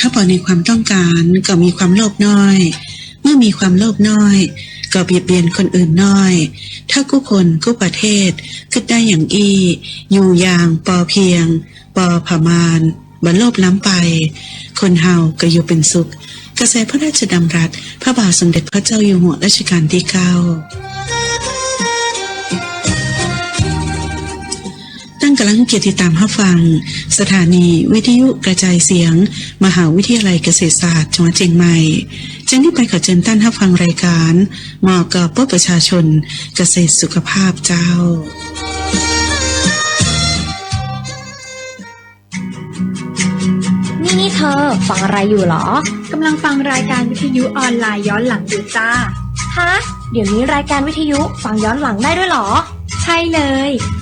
ถ้าพอในความต้องการก็มีความโลภน้อย เมื่อมีความโลภน้อย ก็เบียดเบียนคนอื่นน้อย ถ้ากู้คนกู้ประเทศคิดได้อย่างอีอยู่อย่างปอเพียง ปอผามานบันโลภล้ำไป คนเฮาก็อยู่เป็นสุข กระแสพระราชดำรัส พระบาทสมเด็จพระเจ้าอยู่หัวรัชกาลที่เก้า กำลังเกียรติตามรับฟัง สถานีวิทยุกระจายเสียง มหาวิทยาลัยเกษตรศาสตร์จังหวัดเชียงใหม่จังที่ไปขอเชิญท่านรับฟังรายการเหมาะกับพวกประชาชนเกษตรสุขภาพเจ้านี่นี่เธอ ฟังอะไรอยู่เหรอกำลังฟังรายการวิทยุออนไลน์ย้อนหลังอยู่จ้าฮะเดี๋ยวนี้รายการวิทยุฟังย้อนหลังได้ด้วยเหรอ ใช่เลย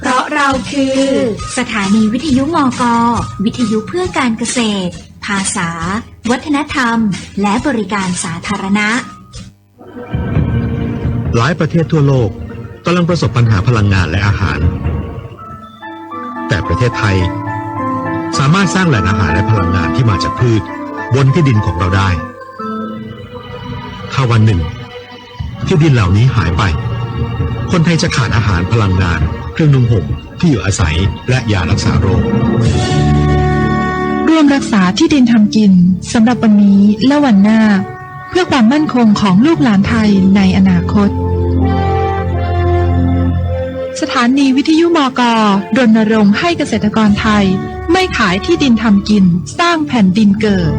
เพราะเราคือ สถานีวิทยุมอกวิทยุเพื่อการเกษตร ภาษา วัฒนธรรม และบริการสาธารณะ หลายประเทศทั่วโลกกำลังประสบปัญหาพลังงานและอาหาร แต่ประเทศไทย สามารถสร้างแหล่งอาหารและพลังงานที่มาจากพืช บนที่ดินของเราได้ ถ้าวันหนึ่ง ที่ดินเหล่านี้หายไป คนไทยจะขาดอาหารพลังงาน เครื่องนุ่งห่มที่อยู่อาศัยและยารักษาโรค ร่วมรักษาที่ดินทำกินสำหรับวันนี้และวันหน้า เพื่อความมั่นคงของลูกหลานไทยในอนาคต สถานีวิทยุมกรณรงค์ให้เกษตรกรไทย ไม่ขายที่ดินทำกินสร้างแผ่นดินเกิด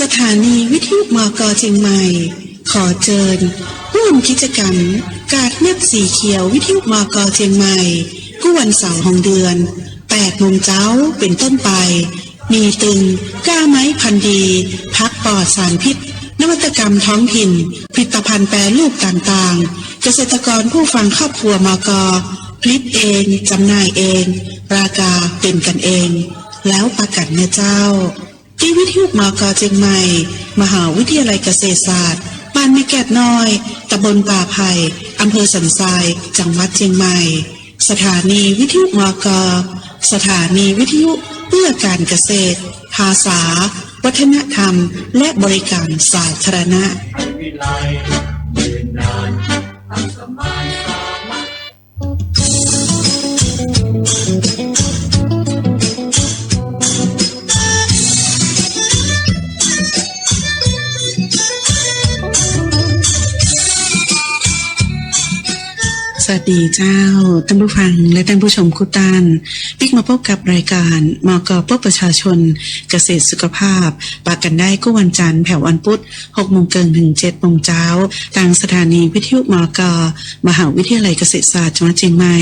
สถานีวิทยุมกเชียงใหม่ ขอเชิญร่วมกิจกรรม กาดเม็ดสีเขียววิทยุมกเชียงใหม่กู้วันเสาร์ของเดือน8โมงเจ้าเป็นต้นไป มีตึงก้าไม้พันดี พักปลอดสารพิษ นวัตกรรมท้องถิ่น ผลิตภัณฑ์แปรรูปต่างๆ เกษตรกรผู้ฟังครอบครัวมกผลิตเองจำหน่ายเอง ราคาเป็นกันเอง แล้วประกันเนื้อเจ้าที่วิทยุมกเชียงใหม่ มหาวิทยาลัยเกษตรศาสตร์ บ้านแม่แกดน้อยตำบลป่าไผ่อำเภอสันทราย จังหวัดเชียงใหม่ สถานีวิทยุมกสถานีวิทยุเพื่อการเกษตร ภาษา วัฒนธรรม และบริการสาธารณะ สวัสดีเจ้าท่านผู้ฟังและท่านผู้ชมคุตานปิกมาพบกับรายการมกพบประชาชน เกษตรสุขภาพปากกันได้ก็วันจันทร์แผ่ววันพุธ6โมงเกินถึง7โมงเช้าทางสถานีวิทยุมกมหาวิทยาลัยเกษตรศาสตร์จังหวัดเชียงใหม่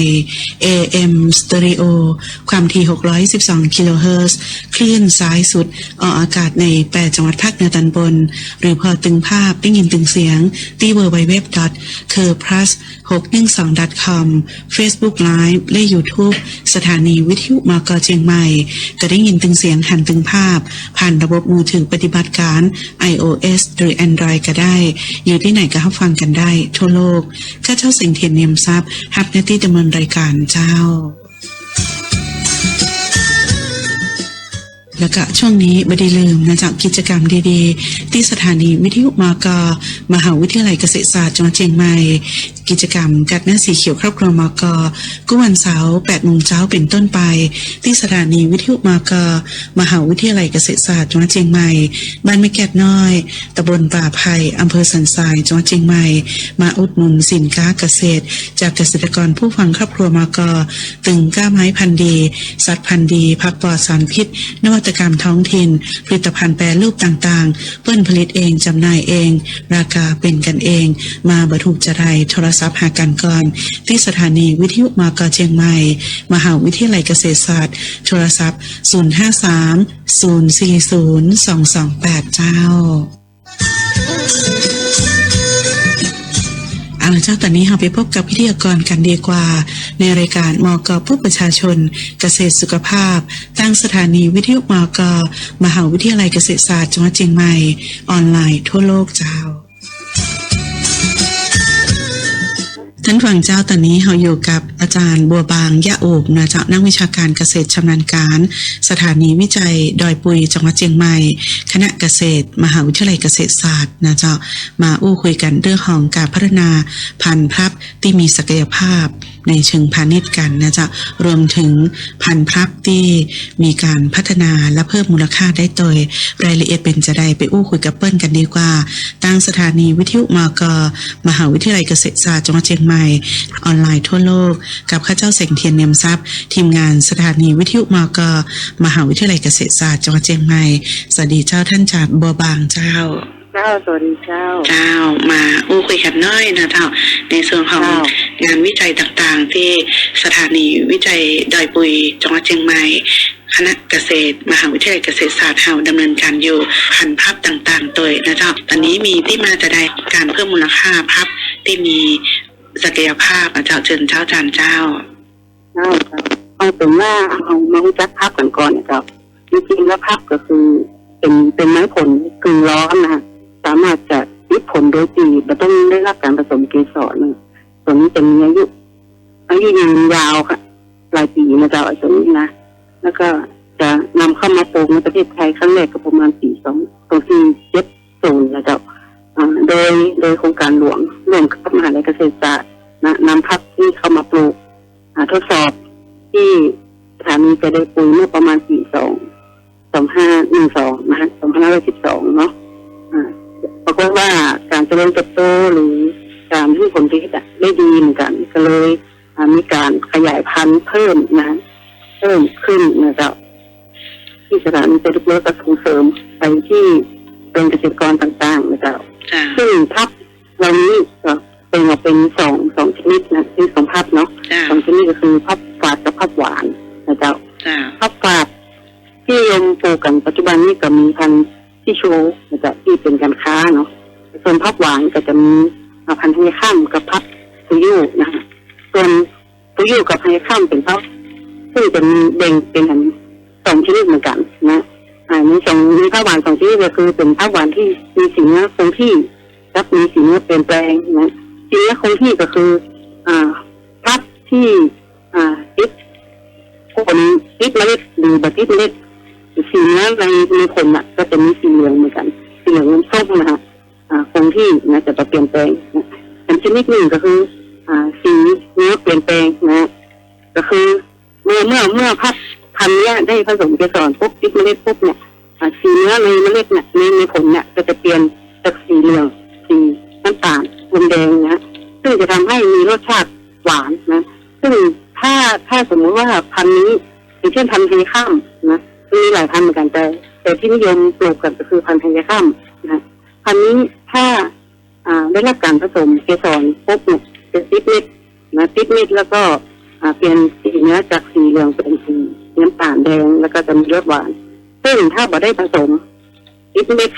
AM Stereo ความถี่612กิโลเฮิรตซ์คลื่นซ้ายสุดออกอากาศใน8จังหวัดภาคเหนือตอนบน หรือพอตึงภาพได้ยินตึงเสียงที่ www. c u r plus 612 com Facebook Live และ YouTube สถานีวิทยุมกเชียงใหม่ก็ได้ยินตึงเสียงหันตึงภาพ ผ่านระบบมือถือปฏิบัติการ iOS หรือ Android ก็ได้ อยู่ที่ไหนก็รับฟังกันได้ ทั่วโลกข้าเจ้าสิงเทียนเนียมทรัพย์ฮับหน้าที่ดำเนินรายการเจ้าแล้วก็ช่วงนี้ไม่ได้ลืมนะจากกิจกรรมดีๆ ที่สถานีวิทยุมากมหาวิทยาลัยเกษตรศาสตร์จังหวัดเชียงใหม่ กิจกรรมกัดหน้าสีเขียวครอบครัวมกกุวันเสาร์8โมงเช้าเป็นต้นไป ที่สถานีวิทยุมก มหาวิทยาลัยเกษตรศาสตร์จังหวัดเชียงใหม่ บ้านแม่แกดน้อยตำบลป่าไผ่อำเภอสันทรายจังหวัดเชียงใหม่ มาอุดหนุนสินค้าเกษตร จากเกษตรกรผู้ฟังครอบครัวมก ตึงก้าไม้พันธุ์ดี สัตว์พันธุ์ดีผักปลอดสารพิษ นวัตกรรมท้องถิ่น ผลิตภัณฑ์แปรรูปต่างๆเปิ้นผลิตเองจำหน่ายเอง ราคาเป็นกันเอง มาบรรทุกจะไรโทรศัพท์หากันก่อนที่สถานีวิทยุมกเชียงใหม่ มหาวิทยาลัยเกษตรศาสตร์ โทรศัพท์ 053 040 228 เจ้าเอาละเจ้าตอนนี้เราไปพบกับพิธีกรกันดีกว่า ในรายการมกผู้ประชาชน เกษตรสุขภาพ ตั้งสถานีวิทยุมก มหาวิทยาลัยเกษตรศาสตร์จังหวัดเชียงใหม่ ออนไลน์ทั่วโลกเจ้า ท่านฟังเจ้าตอนนี้เราอยู่กับอาจารย์บัวบางยะโอบนะเจ้านักวิชาการเกษตรชำนาญการ สถานีวิจัยดอยปุยจังหวัดเชียงใหม่ คณะเกษตร มหาวิทยาลัยเกษตรศาสตร์นะเจ้ามาอู้คุยกันเรื่องของการพัฒนาพันธุ์พรับที่มีศักยภาพในเชิงพาณิชย์กันนะจ้ารวมถึงพันธุ์พลับที่มีการพัฒนาและเพิ่มมูลค่าได้โดยรายละเอียดเป็นจะได้ไปอู้คุยกับเปิ้ลกันดีกว่า ตั้งสถานีวิทยุมกมหาวิทยาลัยเกษตรศาสตร์จังหวัดเชียงใหม่ ออนไลน์ทั่วโลก กับข้าเจ้าเสงเทียนเนียมทรัพย์ ทีมงานสถานีวิทยุมกมหาวิทยาลัยเกษตรศาสตร์จังหวัดเชียงใหม่สวัสดีเจ้าท่านจารย์บัวบางเจ้า เจ้าสวัสดีเจ้าเจ้ามาอู้คุยกันหน้อยนะเจ้าในส่วนของเจ้างานวิจัยต่างๆ ที่สถานีวิจัยดอยปุยจังหวัดเชียงใหม่คณะเกษตร มหาวิทยาลัยเกษตรศาสตร์เฮาดำเนินการอยู่พันธุ์พับต่างๆโดยนะเจ้าตอนนี้มีที่มาจะได้การเพิ่มมูลค่าพับที่มีศักยภาพนะเจ้าเชิญเจ้าจานเจ้าเจ้าเจ้าเอาเป็นว่าเอามารู้จักพับกันก่อนนะเจ้าจริงๆแล้วพับก็คือเป็นเป็นไม้ผลกึ่งร้อนนะฮะ สามารถจะยึดผลโดยปีไม่ต้องได้รับการผสมเกสรนะส่วนี้จะมีอายุอายุยืนยาวค่ะหลายปีนะเจ้าไอ้ตัวนี้นะแล้วก็จะนำเข้ามาปลูกในประเทศไทยครั้งแรกก็ประมาณปีสองสองสี่เจ็ดศูนย์นะเจ้าโดยโดยโครงการหลวงร่วมกับมหาวิทยาลัยเกษตรศาสตร์นะนำพับที่เข้ามาปลูกทดสอบที่สถานีจะได้ปุ๋ยเมื่อประมาณปีสองสองห้าหนึ่งสองนะฮะสองพันห้าร้อยสิบสองเนาะ ปรากฏว่าการเจริญเติบโตหรือการที่ผลผลิตอะได้ดีเหมือนกัน ก็เลยอ่ามีการขยายพันธุ์เพิ่มนะ เพิ่มขึ้นนะครับที่สถานีจะเลิกก็ส่งเสริมไปที่เป็นเกษตรกรต่างๆนะครับจ้าซึ่งพับเหล่านี้ก็เป็นออกเป็นสองสองชนิดนะที่สองพับเนาะจ้าสองชนิดก็คือพับฝาดกับพับหวานนะเจ้าจ้าพับฝาดที่นิยมปลูกกันปัจจุบันนี้ก็มีพันธุ์ ที่โชว์นะที่เป็นการค้าเนาะส่วนพับหวานก็จะมีพันธุ์ไฮข้ามกับพับตุยูนะฮะส่วนตุยูกับไฮข้ามเป็นพับซึ่งเป็นเบ่งเป็นอันสองชนิดเหมือนกันนะอ่ามีสองมีพับหวานสองชนิดก็คือเป็นพับหวานที่มีสีเนื้อคงที่และมีสีเนื้อเปลี่ยนแปลงนะสีเนื้อคงที่ก็คือ อ่าพับที่อ่าติดผลติดเมล็ดหรือบัติดเมล็ด สีเนื้อในในผลน่ะ ก็จะมีสีเหลืองเหมือนกันสีเหลืองส้มนะฮะอ่าคงที่นะจะเปลี่ยนแปลงนะอันชนิดหนึ่งก็คือ อ่า สีเนื้อเปลี่ยนแปลงนะ ก็คือ เมื่อเมื่อเมื่อพับพันธุ์เนี้ยได้ผสมเกสรปุ๊บติดเมล็ดปุ๊บเนี่ยอ่าสีเนื้อในเมล็ดเนี่ยในในผลเนี่ยก็จะเปลี่ยนจากสีเหลืองสีน้ำตาลอมแดงนะซึ่งจะทำให้มีรสชาติหวานนะ ซึ่งถ้าถ้าสมมุติว่าพันธุ์นี้อย่างเช่นพันธุ์ทยข้ามนะ มีหลายพันธุ์เหมือนกันแต่แต่ที่นิยมปลูกกันก็คือพันธุ์ไทยข้ามนะพันธุ์นี้ถ้าอ่าได้รับการผสมเกสรปุ๊บเนี่ยเป็นติดเม็ดนะติดเม็ดแล้วก็อ่าเปลี่ยนสีเนื้อจากสีเหลืองเป็นสีน้ำตาลแดงแล้วก็จะมีรสหวานซึ่งถ้าบ่ได้ผสมติดเม็ด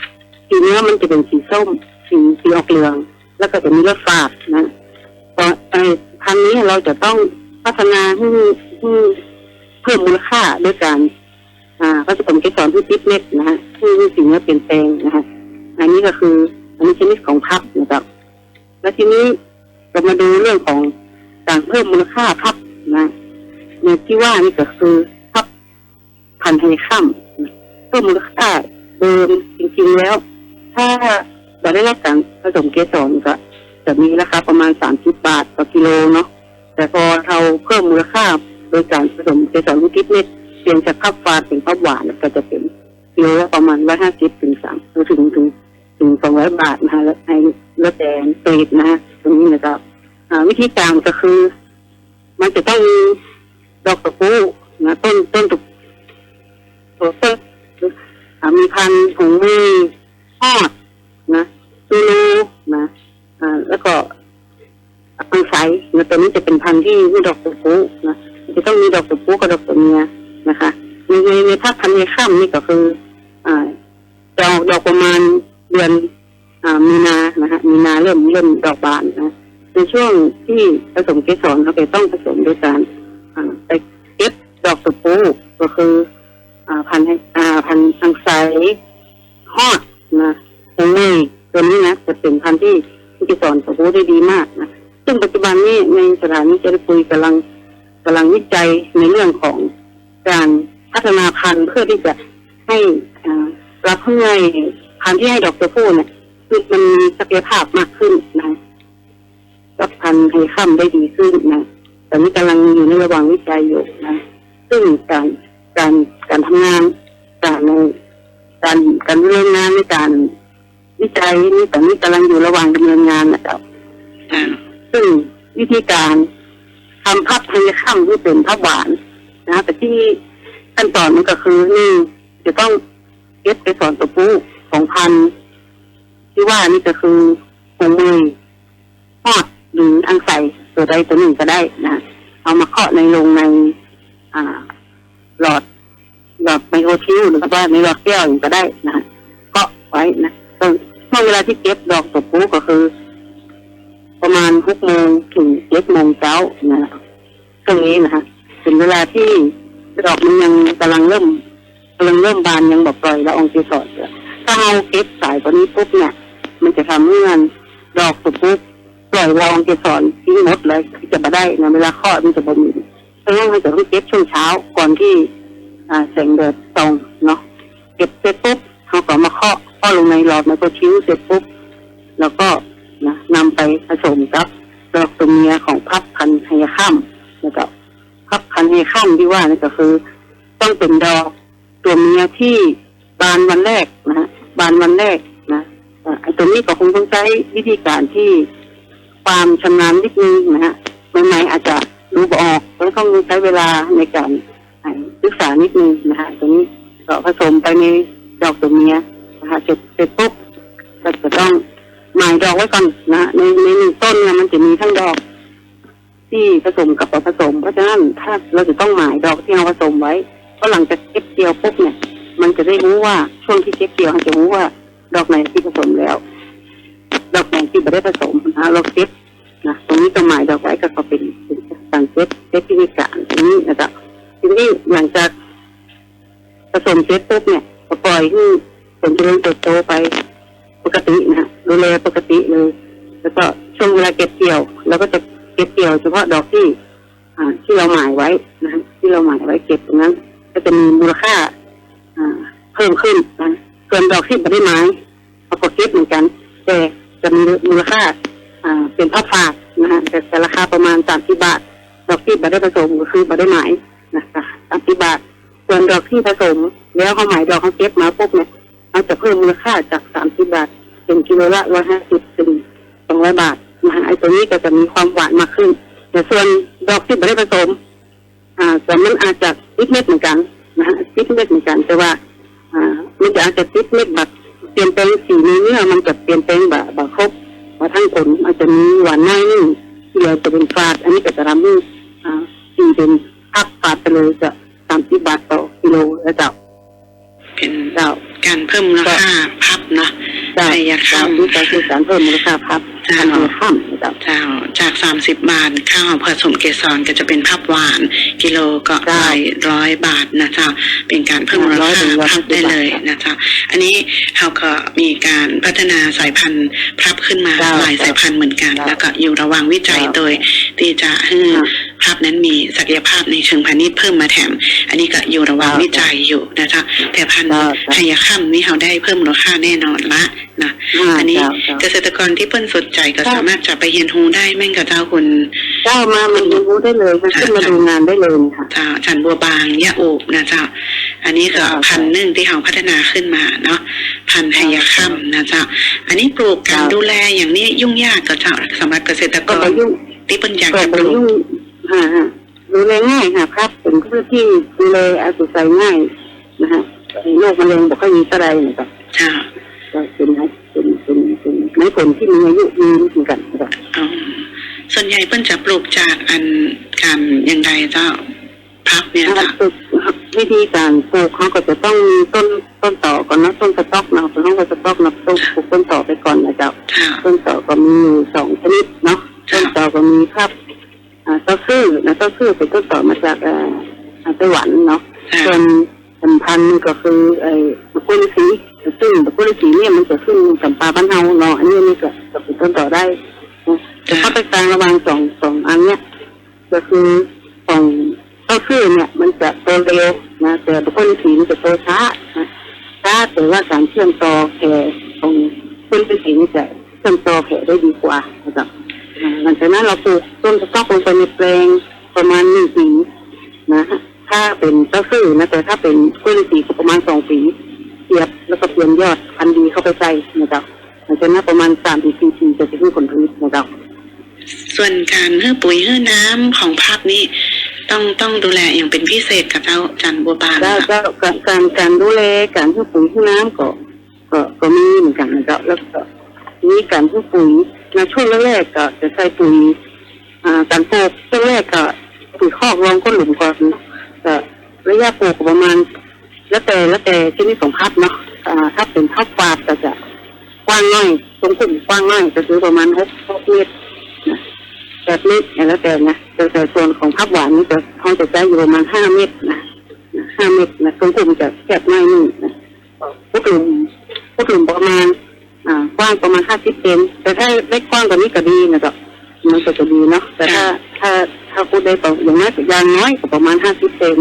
สีเนื้อมันจะเป็นสีส้ม สีสีออกเหลือง แล้วก็จะมีรสฝาดนะตอไอ้พันธุ์นี้เราจะต้องพัฒนาให้ให้เพิ่มมูลค่าด้วยการ อ่าผสมเกสรที่ติดเม็ดนะฮะให้ให้สิ่งนี้เปลี่ยนแปลงนะฮะอันนี้ก็คืออันนี้ชนิดของพับนะครับ แล้วทีนี้เรามาดูเรื่องของการเพิ่มมูลค่าพับนะในที่ว่านี่ก็คือพับพันไฮข้ามเพิ่มมูลค่าเดิมจริงๆแล้ว ถ้าเราได้รับการผสมเกสรก็จะมีราคาประมาณสามสิบบาทต่อกิโลเนาะแต่พอเราเพิ่มมูลค่าโดยการผสมเกสรลูกทิพย์เนี่ย เปลี่ยนจากภาพฟาดเป็นภาพหวานก็จะเป็นกิโลละประมาณร้อยห้าสิบถึงสามถึงถึงถึงสองร้อยบาทนะคะแล้วให้แล้วแต่เกรดนะฮะตรงนี้นะครับวิธีการก็คือ มันจะต้องมีดอกตะปูนะต้นต้นตะตัวต้นมีพันธุ์ของมือทอดนะตูลูนะแล้วก็อังไซนะตัวนี้จะเป็นพันธุ์ที่มีดอกตะปูนะจะต้องมีดอกตะปูกับดอกตัวเมีย นะคะ ในในในภาพพันธุ์ในข้ามนี่ก็คืออ่าจะอกดอกประมาณเดือนอ่ามีนานะคะมีนาเริ่มเริ่มดอกบานนะในช่วงที่ผสมเกสรเราจะต้องผสมด้วยการอ่าไปเก็บดอกตะปูก็คืออ่าพันธุ์ให้อ่าพันธุ์อังไซฮอดนะตรงนี้ตัวนี้นะจะเป็นพันธุ์ที่ที่เกสรตะปูได้ดีมากนะซึ่งปัจจุบันนี้ในสถานีเจริญปุยกำลังกำลังวิจัยในเรื่องของ การพัฒนาพันธุ์เพื่อที่จะให้รับเพื่อให้พันธุ์ที่ให้ดอกตะปูเนี่ยคือมันมีศักยภาพมากขึ้นนะกับพันธุ์ให้ข้ามได้ดีขึ้นนะตอนนี้กำลังอยู่ในระหว่างวิจัยอยู่นะ ซึ่งการการการทำงานการการการเรื่องงานในการวิจัยนี่ตอนนี้กำลังอยู่ระหว่างดำเนินงานนะครับซึ่งวิธีการทำพับให้ข้ามที่เป็นพับหวาน นะแต่ที่ขั้นตอนมันก็คือนี่จะต้องเก็บไปสอนตัวผู้ของพันที่ว่านี่ก็คือหงมือทอดหรืออังใส่ตัวใดตัวหนึ่งก็ได้นะเอามาเคาะในลงใน อ่า หลอด หลอดไมโครชิวหรือว่าในหลอดแก้วอย่างก็ได้นะเคาะไว้นะตอนช่วงเวลาที่เก็บดอกตบปูก็คือ ประมาณหกโมงถึงเจ็ดโมงเช้านะช่วงนี้นะฮะ เป็นเวลาที่ดอกมันยังกำลังเริ่มกำลังเริ่มบานยังแบบปล่อยละอองเกสรถ้าเอาเก็บสายตัวนี้ปุ๊บเนี่ย มันจะทำให้มันดอกตบปูปล่อยละอองเกสรทิ้งหมดเลยที่จะมาได้นะเวลาคลอดมันจะบ่มีเพราะฉะนั้นเราจะต้องเก็บช่วงเช้าก่อนที่อ่าแสงแดดส่องเนาะเก็บเสร็จปุ๊บเขาก็มาเคาะเคาะลงในหลอดไมโครชิวเสร็จปุ๊บแล้วก็นะนำไปผสมกับดอกตัวเมียของพับพันธุ์ไฮยาคัมแล้วก็ พับพันธุ์ไฮยามที่ว่านี่ก็คือ ต้องเป็นดอกตัวเมียที่บานวันแรกนะฮะบานวันแรกนะไอ้ตัวนี้ก็คงต้องใช้วิธีการที่ความชำนาญนิดนึงนะฮะใหม่ๆอาจจะดูบออกแล้วต้องใช้เวลาในการศึกษานิดนึงนะฮะตรงนี้ก็ผสมไปในดอกตัวเมียนะฮะเสร็จเสร็จปุ๊บก็จะต้องหมายดอกไว้ก่อนนะฮะในในหนึ่งต้นเนี่ยมันจะมีทั้งดอก ที่ผสมกับผสม เพราะฉะนั้นถ้าเราจะต้องหมายดอกที่เราผสมไว้เพราะหลังจากเก็บเกี่ยวปุ๊บเนี่ย มันจะได้รู้ว่าช่วงที่เก็บเกี่ยวจะรู้ว่า ดอกไหนที่ผสมแล้ว ดอกไหนที่ไม่ได้ผสมนะเราเก็บนะตรงนี้ก็หมายดอกไว้ก็เป็นเป็นการเก็บเก็บที่มีการตรงนี้นะครับทีนี้หลังจากผสมเสร็จปุ๊บเนี่ยปล่อยให้ผลเจริญเติบโตไปปกตินะฮะดูแลปกติเลยแล้วก็ช่วงเวลาเก็บเกี่ยวเราก็จะ เก็บเกี่ยวเฉพาะดอกที่ที่เราหมายไว้นะฮะที่เราหมายไว้เก็บตรงนั้น ก็จะมีมูลค่าเพิ่มขึ้นนะส่วนดอกที่ไม่ได้หมายเราก็เก็บเหมือนกัน แต่จะมีมูลค่าเป็นผ้าฝากนะฮะแต่แต่ราคาประมาณสามสิบบาท ดอกที่ไม่ได้ผสมก็คือไม่ได้หมายนะคะสามสิบบาท ส่วนดอกที่ผสม แล้วเขาหมายดอกเขาเก็บมาปุ๊บเนี่ยเขาจะเพิ่มมูลค่าจากสามสิบบาทเป็นกิโลละร้อยห้าสิบถึงสองร้อยบาท นะฮะไอ้ตัวนี้ก็จะมีความหวานมากขึ้น แต่ส่วนดอกที่ไม่ได้ผสม อ่าแต่มันอาจจะติดเม็ดเหมือนกันนะฮะติดเม็ดเหมือนกัน แต่ว่า อ่า มันจะอาจจะติดเม็ดแบบเปลี่ยนแปลงสีในเนื้อมันจะเปลี่ยนแปลงแบบแบบครบว่าทั้งผลอาจจะมีหวานน้อยนึงเดียวจะเป็นฟาด อันนี้ก็จะทำให้อ่าสีเป็นพักฟาดไปเลยจะสามสิบบาทต่อกิโลแล้วจ้า เป็นเจ้าการเพิ่มมูลค่าพับเนาะเจ้าไฮยาคัเจ้ามนี่ก็คือการเพิ่มมูลค่าพับเจ้าพันธุ์ข้ามเจ้าเจ้าจากสามสิบบาทข้าวผสมเกสรก็จะเป็นพับหวาน กิโลก็เจ้าร้อยร้อยบาทนะเจ้าเป็นการเพิ่มมูลร้อยค่าถึงร้อยพับได้เลยบาทนะเจ้าอันนี้เราก็มีการพัฒนาสายพันธุ์พับขึ้นมาเจ้าหลายสายพันธุ์เหมือนกันเจ้าแล้วก็อยู่ระหว่างวิจัยเจ้าโดยที่จะให้ค่ะภาพนั้นมีศักยภาพในเชิงพาณิชย์เพิ่มมาแถม อันนี้ก็อยู่ระหว่างค่ะวิจัยอยู่นะจ๊ะแต่พันธุ์ค่ะค่ะไฮยาค่ำนี่เขาได้เพิ่มมูลค่าแน่นอนละนะอ่าอันนี้เจ้าเจ้าเกษตรกรที่เพิ่นสนใจก็ค่ะสามารถจะไปเรียนรู้ได้แม่งกับเจ้าคุณเจ้ามามันเรียนรู้ได้เลยมันขึ้นมาดูงานได้เลยค่ะเจ้าจันบัวบางยะโอบนะเจ้าอันนี้ก็ค่ะพันธุ์หนึ่งที่เขาพัฒนาขึ้นมาเนาะพันธุ์ไฮยาค่ำนะเจ้าอันนี้ปลูกการค่ะดูแลอย่างนี้ยุ่งยากกับเจ้าสำหรับเกษตรกก็รไปยุ่งที่เพิ่นอยากก็จะไปปลูกยุ่งฮะฮะ ดูแลง่ายค่ะครับเป็นพืชที่ดูแลอาศัยง่ายนะฮะโรคมะเร็งบอกเขามีอะไรนะครับเจ้าก็เป็นเป็นเป็นเป็นไม้ผลที่มีอายุยืนเหมือนกันนะครับส่วนใหญ่เพิ่นจะปลูกจากอันการอย่างใดเจ้าพับเนี่ยถ้าเจ้าปลูกวิธีการปลูกเขาก็จะต้องมีต้นต้นต่อก่อนนะต้นสต๊อกเนาะต้นสต๊อกนะต้องปลูกต้นต่อไปก่อนนะเจ้าต้นต่อก็มีอยู่สองชนิดเนาะต้นต่อก็มีครับ เต้าซื่อนะเต้าซื่อเป็นต้นต่อมาจากเอ่ออ่าไต้หวันเนาะเจ้าส่วนสำพันธุ์ก็คือไอ้ตะกุลิสีซึ่งตะกุลิสีเนี่ยมันจะขึ้นกับปลาบ้านเฮาเนาะอันนี้นี่ก็ก็เป็นต้นต่อได้นะแต่ข้อแตกต่างระหว่างสองสองอันเนี้ยก็คือของเต้าซื่อเนี่ย มันจะโตเร็วนะแต่ตะกุลิสีมันจะโตช้านะช้าแต่ว่าการเชื่อมต่อแผ่ของต้นกุลิสีนี่จะเชื่อมต่อแผ่ได้ดีกว่านะครับอ่า หลังจากนั้นเราปลูกต้นสต๊อกลงไปในแปลงประมาณหนึ่งปีนะฮะถ้าเป็นเต้าซื่อนะแต่ถ้าเป็นกล้วยฤาษีก็ประมาณสองปีเสียบแล้วก็เปลี่ยนยอดพันธุ์ดีเข้าไปใส่นะครับหลังจากนั้นประมาณสามถึงสี่ปีจะจะขึ้นผลผลิตนะครับส่วนการให้ปุ๋ยให้น้ำของภาพนี้ต้องต้องดูแลอย่างเป็นพิเศษกับเจ้าจันบัวบานแล้วค่ะก็การการการดูแลการให้ปุ๋ยให้น้ำก็ ก็ก็มีเหมือนกันนะครับแล้วก็มีการให้ปุ๋ย ในช่วงแรกๆก็จะใส่ปุ๋ยอ่าการปลูกช่วงแรกก็ปุ๋ยคอกรองก้นหลุมก่อนก็ระยะปลูกประมาณ แล้วแต่แล้วแต่ชนิดของพับเนาะอ่าถ้าเป็นพับฟาดก็จะกว้างน้อยตรงกลุ่มกว้างน้อยจะถือประมาณหกหกเมตรนะแปดเมตรแล้วแต่นะแต่แต่ส่วนของพับหวานนี่จะเขาจะใช้อยู่ประมาณห้าเมตรนะห้าเมตรนะตรงกลุ่มจะแคบน้อยนึงนะพวกกลุ่มพวกกลุ่มประมาณ ว้างประมาณห้าสิบเซนแต่ถ้าเล็กกว้างกว่านี้ก็ดีนะครับมันก็จะดีเนาะแต่ถ้าถ้าถ้าพูดได้ต่ออย่างน้อยอย่างน้อยก็ประมาณห้าสิบเซน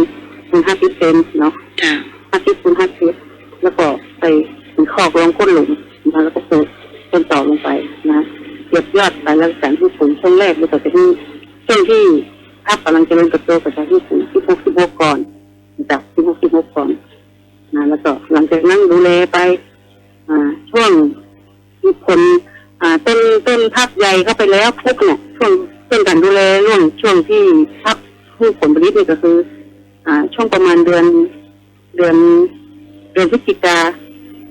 ถึงห้าสิบเซนเนาะเจ้าห้าสิบคูณห้าสิบแล้วก็ใส่ถึงคอกรองก้นหลุมนะแล้วก็ปลูกต้นต่อลงไปนะเก็บยอดไปแล้วการที่ปุ๋ยช่วงแรกมันก็จะที่ช่วงที่ภาพกำลังเจริญเติบโตก็จะที่ปุ๋ยที่พกที่พกก่อนจากที่พกที่พกก่อนนะแล้วก็หลังจากนั้นดูแลไปอ่าช่วง ที่ผลอ่าต้นต้นพับใหญ่เข้าไปแล้วปุ๊บเนี่ยช่วงต้นการดูแลร่วงช่วงที่พับผู้ผลผลิตนี่ก็คือ อ่า ช่วงประมาณเดือน เดือน เดือนพฤศจิกา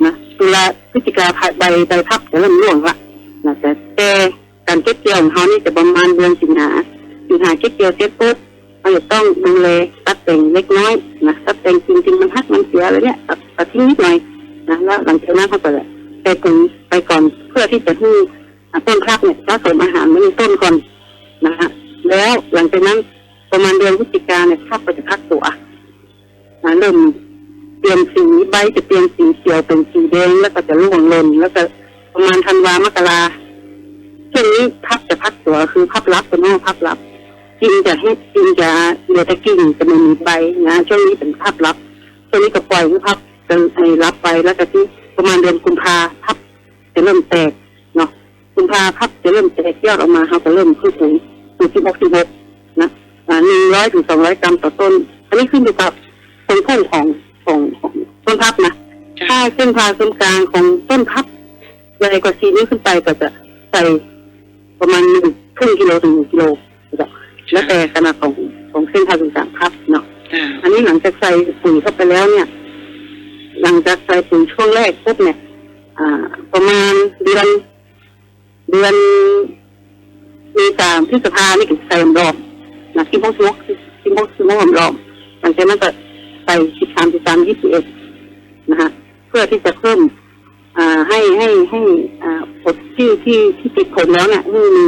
นะตุลาพฤศจิกาใบใบพับจะเริ่มร่วงละนะแต่แต่การเก็บเกี่ยวของเขานี่จะประมาณเดือนสิงหาสิงหาเก็บเกี่ยวเสร็จปุ๊บเราจะต้องดูแลตัดแต่งเล็กน้อยนะตัดแต่งจริงๆมันหักมันเสียอะไรเนี่ยตัดทิ้งนิดหน่อยนะแล้วหลังจากนั้นเขาก็จะไปถึง ไปก่อนเพื่อที่จะให้อ่ต้นพักเนี่ยผสมอาหารไว้ในต้นก่อนนะฮะแล้วหลังจากนั้นประมาณเดือนพฤศจิกาเนี่ยพักก็จะพักตัวอ่าเริ่มเปลี่ยนสีใบจะเปลี่ยนสีเขียวเป็นสีแดงแล้วก็จะร่วงหล่นแล้วก็ประมาณธันวามกราช่วงนี้พับจะพักตัวคือพับรับเป็นห้องพับรับกิ่งจะให้กิ่งจะเหลือแต่กิ่งจะไม่มีใบนะช่วงนี้เป็นพับรับช่วงนี้ก็ปล่อยให้พับจะให้รับไปแล้วก็ที่ประมาณเดือนกุมภาพับ จะเริ่มแตกเนาะกุมภาพับจะเริ่มแตกยอดออกมาเขาก็เริ่มขึ้นถึงถึงที่หกสิบหกนะหนึ่งร้อยถึงสองร้อยกรัมต่อต้น อันนี้ขึ้นอยู่กับเป็นต้นของของของต้นพับนะจ้ะถ้าเส้นผ่าศูนย์กลางของต้นพับใหญ่กว่าสีนี้ขึ้นไปก็จะใส่ประมาณหนึ่งครึ่งกิโลถึงหนึ่งกิโลนะครับแล้วแต่ขนาดของของเส้นผ่าศูนย์กลางพับเนาะเจ้าอันนี้หลังจากใส่ปุ๋ยเข้าไปแล้วเนี่ย หลังจากใส่ปุ๋ยช่วงแรกปุ๊บเนี่ยอ่า ประมาณเดือน เดือนมีสามพฤษภานี่ก็ใส่รอบนะที่พวกสมกที่พวกสมกรอบหลังจากนั้นก็ใส่สิบสามสิบสามยี่สิบเอ็ดนะฮะเพื่อที่จะเพิ่มอ่าให้ให้ให้อ่าผลที่ที่ที่ติดผลแล้วเนี่ยให้มี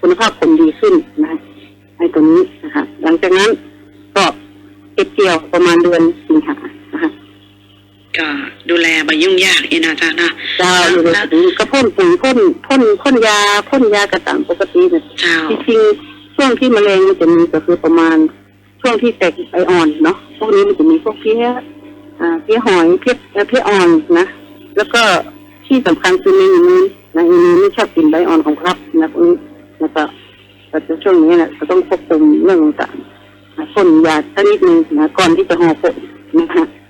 คุณภาพผลดีขึ้นนะให้ตัวนี้นะคะหลังจากนั้นก็เก็บเกี่ยวประมาณเดือนสิงหา ก็ดูแลใบยุ่งยากอีนะจ๊ะนะเจ้าอยู่ในสวนก็พ่นปุ๋ยพ่นพ่นพ่นยาพ่นยากระต่างปกติเนี่ยเจ้าจริงๆช่วงช่วงที่แมลงมันจะมีก็คือประมาณช่วงที่แตกใบอ่อนเนาะพวกนี้มันจะมีพวกเพี้ยอ่าเพี้ยหอยเพี้ยเอ่อเพี้ยอ่อนนะ แล้วก็ที่สำคัญคือมีนูนนะอีนูนไม่ชอบกินใบอ่อนของครับนะพวกนี้แล้วก็แต่ช่วงนี้เนี่ยก็ต้องควบคุมเรื่องต่างๆนะพ่นยาสักนิดนึงนะก่อนที่จะห่อผลนะคะเ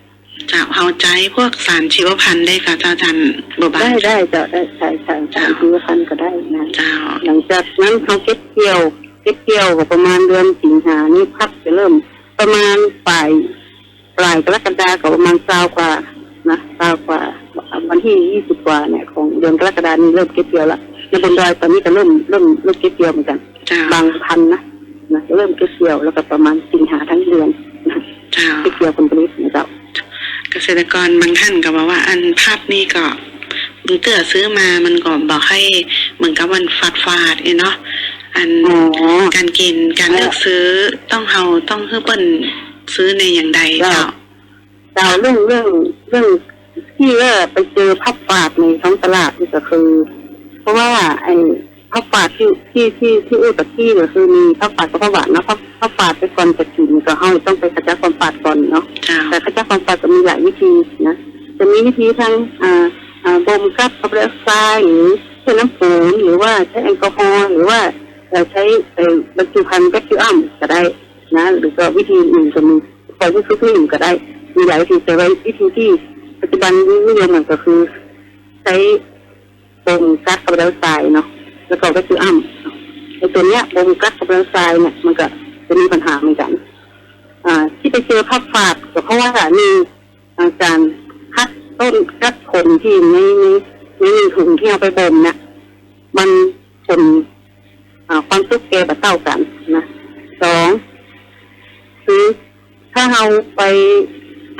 จ้าเอาใจพวกสารชีวพันธุ์ได้ค่ะเจ้าจันบัวบานได้ได้จะได้ใช่ใช่ใช่คือพันก็ได้นะเจ้าหลังจากนั้นเขาเก็บเกี่ยว เก็บเกี่ยวก็ประมาณเดือนสิงหานี่พักจะเริ่ม ประมาณปลายปลายกรกฎาก็ประมาณเก้ากว่านะเก้ากว่าวันที่ยี่สิบกว่าเนี่ยของเดือนกรกฎานี้เริ่มเก็บเกี่ยวละในบนดอยตอนนี้ก็เริ่มเริ่มเริ่มเก็บเกี่ยวเหมือนกันเจ้าบางพันนะนะเริ่มเก็บเกี่ยวแล้วก็ประมาณสิงหาทั้งเดือนนะเจ้าเก็บเกี่ยวผลผลิตนะเจ้าเก ษตรกรบางท่านก็บอกว่า อันภาพนี้ก็มึงเตื้อซื้อมามันก็บอกให้เหมือนกับมันฟาดฟาดๆเนาะอันอ๋อการกินการเลือกซื้อต้องเฮาต้องเฮือเปิ้นซื้อในอย่างใดเจ้าดาวเรื่องเรื่องเรื่องที่ว่าไปเจอพับฝาดในท้องตลาดนี่ก็คือ เพราะว่าไอ้ พับฝาดที่ที่ที่ที่อู้กับที่ก็คือมีพับฝาดกับพับหวานนะพับพับฝาดไปก่อนจะกินก็เฮาต้องไปขจัดความฝาดก่อนเนาะเจ้าแต่ขจัดความฝาดก็มีหลายวิธีนะจะมีวิธีทั้งอ่าอ่าบ่มกับคาร์บอนไดออกไซด์หรือใช้น้ำปูนหรือว่าใช้แอลกอฮอล์หรือว่าเอ่อใช้เอ่อบรรจุภัณฑ์แบคทีอัมก็ได้นะ หรือก็วิธีอื่นก็มีปล่อยวิธีอื่นก็ได้ มีหลายวิธีแต่ว่าวิธีที่ปัจจุบันนิยมมันก็คือ ใช้บ่มกัดคาร์บอนไดออกไซด์เนาะ แล้วก็แบคทีอัมไอ้ตัวเนี้ยบ่มกัดคาร์บอนไดออกไซด์เนี่ยมันก็จะมีปัญหาเหมือนกัน อ่า ที่ไปเจอภาพฝาดก็เพราะว่ามีอาการคัดต้นคัดผลที่ในในในถุงที่เอาไปบ่มเนี่ยมันผลความสุกแก่แบบเท่ากันนะสองคือถ้าเราไป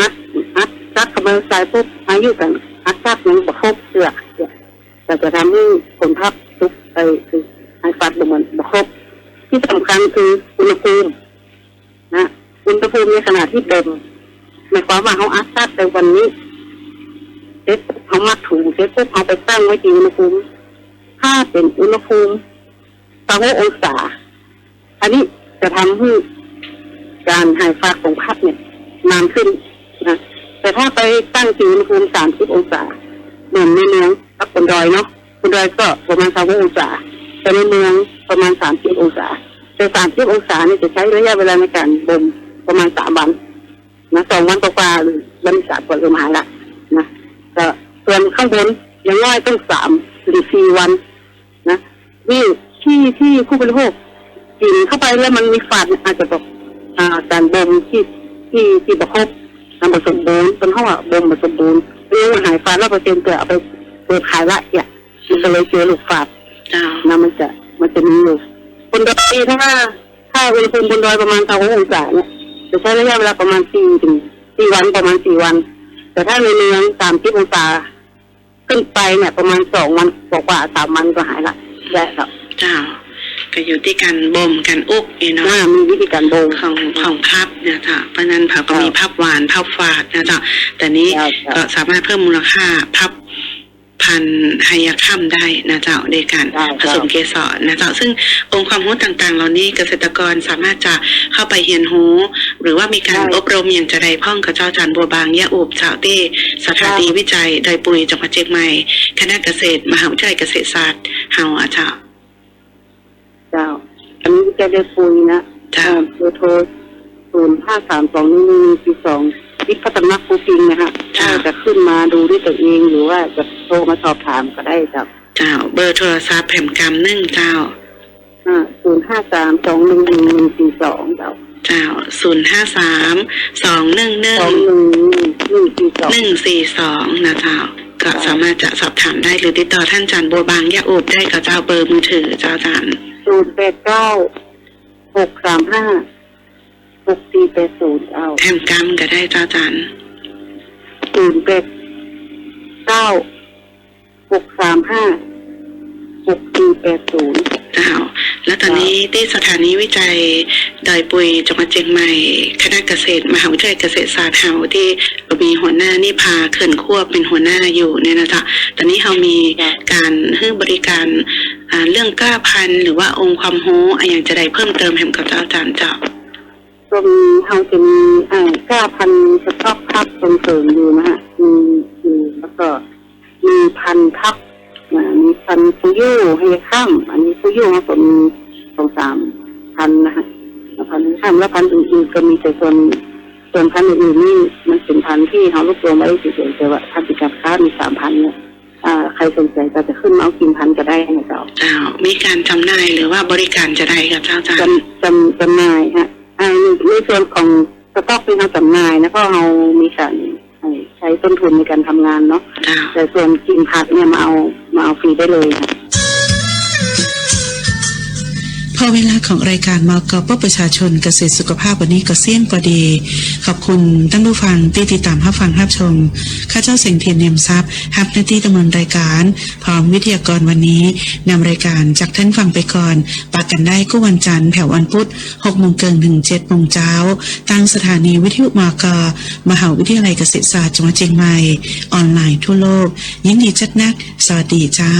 อัดอัดซักกำลังสายปุ๊บอายุกันอัดซักมันประคบเสือกเนี่ยแต่จะทำให้ผลภาพุกไปคือไอฟัดมันประคบที่สำคัญคืออุณหภูมินะอุณหภูมิในขณะที่ดมหมายความว่าเขาอัดซัดในวันนี้เสร็จปุ๊บเขามัดถุงเสร็จปุ๊บเอาไปตั้งไว้ที่อุณหภูมิถ้าเป็นอุณหภูมิสององศา อันนี้จะทำให้การหายฟาดของพัดเนี่ยนานขึ้นนะแต่ถ้าไปตั้งที่อุณหภูมิสามสิบองศาเหมือนในเมืองกับบนดอยเนาะ บนดอยก็ประมาณสามองศาแต่ในเมืองประมาณสามสิบองศา แต่สามสิบองศาเนี่ยจะใช้ระยะเวลาในการบ่มประมาณสามวันนะสองวันกว่าหรือวันสามก่อนเริ่มหายละนะก็ส่วนข้างบนยังน้อยต้องสามหรือสี่วัน นะนี่ที่ที่ผู้บริโภคกินเข้าไปแล้วมันมีฝาดอาจจะบอกอ่าการบ่มที่ที่ที่ประคบทำผสมบูรณ์เป็นห้องบ่มผสมบูรณ์เรื่องหายฝาดร้อยเปอร์เซ็นต์เกิดเอาไปเปิดขายละเนี่ย มันก็เลยเจอลูกฝาดเจ้านะมันจะมันจะมีอยู่บนดอยถ้าถ้าอุณหภูมิบนดอยประมาณสององศาเนี่ยจะใช้ระยะเวลาประมาณสี่ถึงสี่วันประมาณสี่วัน แต่ถ้าในเมืองสามสิบองศาขึ้นไปเนี่ยประมาณสองวันกว่าๆสามวันก็หายละแย่ครับเจ้าก็อยู่ที่การบ่มการอุกนี่เนาะน่ามีวิธีการโบงของของพับเนี่ยจ้ะเพราะฉะนั้นผักก็มีครับพับหวานพับฝาดนะจ๊ะแต่นี้ครับครับก็สามารถเพิ่มมูลค่าพับ พันธุ์ไฮยาคัมได้นะเจ้าในการได้ครับผสมเกสรนะเจ้าซึ่งองค์ความรู้ต่างๆ เหล่านี้เกษตรกรสามารถจะเข้าไปเรียนรู้ หรือว่ามีการอบรมอย่างจะใดพ่องกับเจ้าจันบัวบางยะอุบสาวเต้สถานีวิจัยโดยปุ๋ยจังหวัดเชียงใหม่คณะเกษตร มหาวิทยาลัยเกษตรศาสตร์เฮาอาจารย์เจ้า อันนี้จะได้ปุยนะจ้าเอ่อเบอร์โทรศูนย์ห้าสามสองหนึ่งหนึ่งสี่สอง วิทย์พัฒนาคูปิงนะฮะถ้าจะขึ้นมาดูด้วยตัวเองหรือว่าจะโทรมาสอบถามก็ได้ครับเจ้าเบอร์โทรศัพท์แผ่มกรรมหนึ่งเจ้าอ่าศูนย์ห้าสามสองหนึ่งหนึ่งหนึ่งสี่สองเจ้าเจ้าศูนย์ห้าสามสองหนึ่งหนึ่สงองหนึ่งหนึ่งสี่สองหนึ่งสี่สองนะเจ้าก็สามารถจะสอบถามได้หรือติดต่อท่านจันบัวบางยะอุบได้กับเจ้าเบอร์มือถือเจ้าจันศูนย์แปดเก้าหกสามห้า หกสี่แปดศูนย์เจ้าแผ่มกรรมก็ได้เจ้าจันศูนย์แปดเก้าหกสามห้าหกสี่แปดศูนย์เจ้าและตอนนี้ที่สถานีวิจัยดอยปุยจังหวัดเชียงใหม่ คณะเกษตรมหาวิทยาลัยเกษตรศาสตร์เฮาที่มีหัวหน้านี่พาเขื่อนควบเป็นหัวหน้าอยู่เนี่ยนะจ๊ะตอนนี้เรามีการให้บริการอ่าเรื่องกล้าพันธุ์หรือว่าองค์ความรู้อะไรอย่างจะได้เพิ่มเติมให้กับเจ้าอาจารย์เจ้า ก็มีเฮาจะมีอ่ากล้าพันสต๊อกพับส่งเสริมอยู่นะฮะมีมีแล้วก็มีพันธุ์พับอ่ามีพันธุ์ฟูยูให้ข้ามอันนี้ฟูยูเขาก็มีสองสามพันนะฮะแล้วพันข้ามแล้วพันอื่นๆก็มีแต่ส่วนส่วนพันอื่นๆนี่มันเป็นพันที่เขารวบรวมไว้เฉยๆแต่ว่าถ้าเป็นการค้ามีสามพันเนี่ยอ่าใครสนใจก็จะขึ้นมาเอากินพันก็ได้นะเจ้าเจ้ามีการจำหน่ายหรือว่าบริการจะได้กับเจ้าอาจาจำจำจำหน่ายฮะ ในในส่วนของสต็อกที่เราจำหน่ายนะก็เรามีการใช้ต้นทุนในการทำงานเนาะเจ้าแต่ส่วนกินผักเนี่ยมาเอามาเอาฟรีได้เลยค่ะ อเวลาของรายการมกปประชาชนเกษตรสุขภาพวันนี้ก็เสี่ยงพอดี ขอบคุณท่านผู้ฟังที่ติดตามรับฟังรับชม ข้าเจ้าเสียงเทียนเนียมทรัพย์ฮับหน้าที่ดำเนินรายการ พร้อมวิทยากรวันนี้นำรายการจากท่านฟังไปก่อนปากกันได้ก็วันจันทร์แผ่ววันพุธ6โมงเกินถึง7โมงเช้าตั้งสถานีวิทยุมกมหาวิทยาลัยเกษตรศาสตร์จังหวัดเชียงใหม่ ออนไลน์ทั่วโลก ยินดีจัดนัก สวัสดีเจ้า